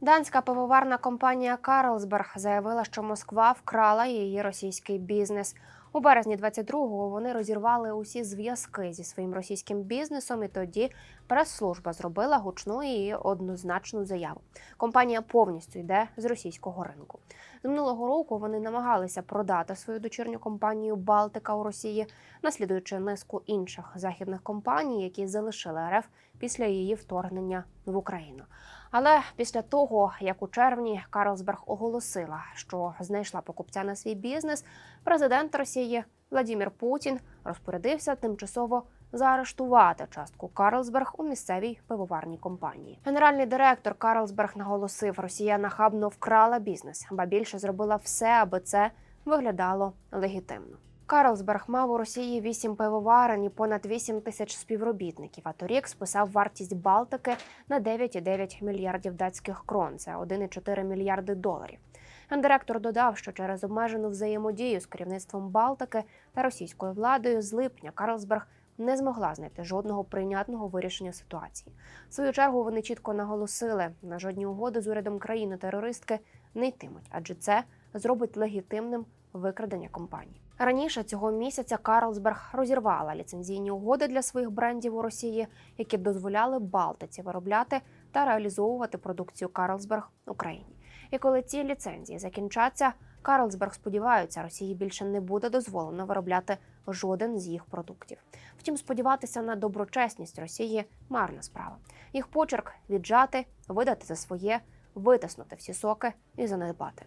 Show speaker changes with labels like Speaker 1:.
Speaker 1: Данська пивоварна компанія Карлсберг заявила, що Москва вкрала її російський бізнес. У березні 22-го вони розірвали усі зв'язки зі своїм російським бізнесом, і тоді прес-служба зробила гучну і однозначну заяву. Компанія повністю йде з російського ринку. З минулого року вони намагалися продати свою дочірню компанію Балтика у Росії, наслідуючи низку інших західних компаній, які залишили РФ після її вторгнення в Україну. Але після того, як у червні Карлсберг оголосила, що знайшла покупця на свій бізнес, президент Росії Владимир Путін розпорядився тимчасово заарештувати частку Карлсберг у місцевій пивоварній компанії. Генеральний директор Карлсберг наголосив, Росія нахабно вкрала бізнес, ба більше зробила все, аби це виглядало легітимно. Карлсберг мав у Росії вісім пивоварень і понад 8 тисяч співробітників. А торік списав вартість Балтики на 9,9 мільярдів датських крон. Це 1,4 мільярди доларів. Гендиректор додав, що через обмежену взаємодію з керівництвом Балтики та російською владою з липня Карлсберг не змогла знайти жодного прийнятного вирішення ситуації. В свою чергу вони чітко наголосили, на жодні угоди з урядом країни-терористки не йтимуть, адже це зробить легітимним викрадення компаній. Раніше цього місяця Карлсберг розірвала ліцензійні угоди для своїх брендів у Росії, які дозволяли Балтиці виробляти та реалізовувати продукцію Карлсберг Україні. І коли ці ліцензії закінчаться, Карлсберг сподіваються, Росії більше не буде дозволено виробляти жоден з їх продуктів. Втім, сподіватися на доброчесність Росії марна справа. Їх почерк віджати, видати за своє, витиснути всі соки і занедбати.